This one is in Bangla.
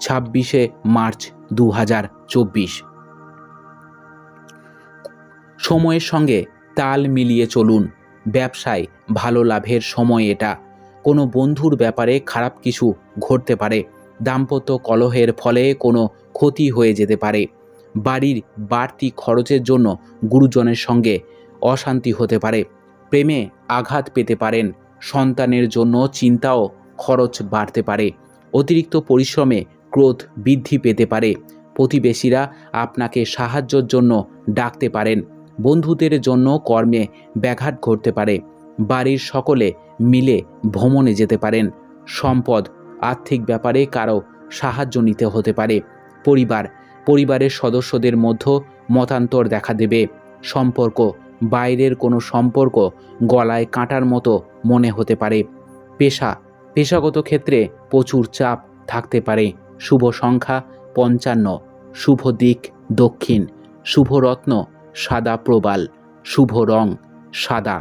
ছাব্বিশে মার্চ দু হাজার চব্বিশ। সময়ের সঙ্গে তাল মিলিয়ে চলুন। ব্যবসায় ভালো লাভের সময় এটা। কোনো বন্ধুর ব্যাপারে খারাপ কিছু ঘটতে পারে। দাম্পত্য কলহের ফলে কোনো ক্ষতি হয়ে যেতে পারে। বাড়ির বাড়তি খরচের জন্য গুরুজনের সঙ্গে অশান্তি হতে পারে। প্রেমে আঘাত পেতে পারেন। সন্তানের জন্য চিন্তাও খরচ বাড়তে পারে। অতিরিক্ত পরিশ্রমে ক্রোধ বৃদ্ধি পেতে পারে। প্রতিবেশীরা আপনাকে সাহায্যের জন্য ডাকতে পারেন। বন্ধুদের জন্য কর্মে ব্যাঘাত ঘটতে পারে। বাড়ির সকলে মিলে ভ্রমণে যেতে পারেন। সম্পদ, আর্থিক ব্যাপারে কারও সাহায্য নিতে হতে পারে। পরিবার, পরিবারের সদস্যদের মধ্যে মতান্তর দেখা দেবে। সম্পর্ক, বাইরের কোনো সম্পর্ক গলায় কাঁটার মতো মনে হতে পারে। পেশা, পেশাগত ক্ষেত্রে প্রচুর চাপ থাকতে পারে। শুভ সংখ্যা পঞ্চান্ন শুভ দিক দক্ষিণ শুভরত্ন সাদা প্রবাল শুভ রং সাদা।